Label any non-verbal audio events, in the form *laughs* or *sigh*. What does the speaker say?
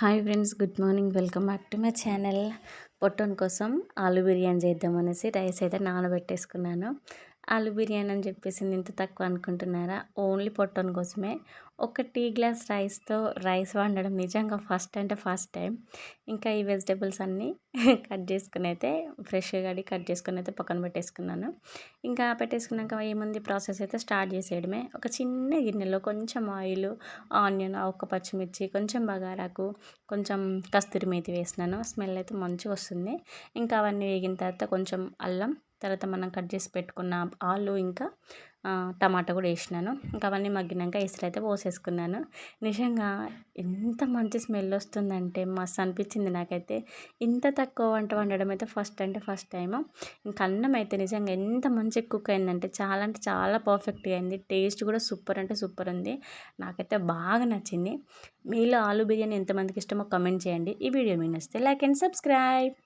Hi friends good morning. Welcome back to my channel. పొట్టన్ కోసం aloo biryani చేద్దామనేసి rice అయితే నానబెట్టేసుకున్నాను. ఆలు బిర్యానీ అని చెప్పేసి ఇంత తక్కువ అనుకుంటున్నారా? ఓన్లీ పొట్టన్ కోసమే. ఒక టీ గ్లాస్ రైస్తో రైస్ వండడం నిజంగా ఫస్ట్ అంటే ఫస్ట్ టైం. ఇంకా ఈ వెజిటేబుల్స్ అన్నీ *laughs* కట్ చేసుకుని అయితే ఫ్రెష్గా కడిగి కట్ చేసుకుని అయితే పక్కన పెట్టేసుకున్నాను. ఇంకా పెట్టేసుకున్నాక ఏముంది? ప్రాసెస్ అయితే స్టార్ట్ చేసేయడమే. ఒక చిన్న గిన్నెలో కొంచెం ఆయిల్ ఆనియన్ ఒక పచ్చిమిర్చి కొంచెం బగారాకు కొంచెం కస్తూరి మేతి వేసినాను. స్మెల్ అయితే మంచిగా వస్తుంది. ఇంకా అవన్నీ వేగిన తర్వాత కొంచెం అల్లం తర్వాత మనం కట్ చేసి పెట్టుకున్న ఆలు ఇంకా టమాటా కూడా వేసినాను. ఇంకా అవన్నీ మగ్గినాక ఇసురు అయితే పోసేసుకున్నాను. నిజంగా ఎంత మంచి స్మెల్ వస్తుందంటే మస్తు అనిపించింది నాకైతే. ఇంత తక్కువ వంట వండడం అయితే ఫస్ట్ అంటే ఫస్ట్ టైం ఇంకా అన్నం అయితే నిజంగా ఎంత మంచి కుక్ అయిందంటే చాలా అంటే చాలా పర్ఫెక్ట్గా అయింది. టేస్ట్ కూడా సూపర్ అంటే సూపర్ ఉంది. నాకైతే బాగా నచ్చింది. మీలో ఆలు బిర్యానీ ఎంతమందికి ఇష్టమో కమెంట్ చేయండి. ఈ వీడియో మీ నచ్చితే లైక్ అండ్ సబ్స్క్రైబ్.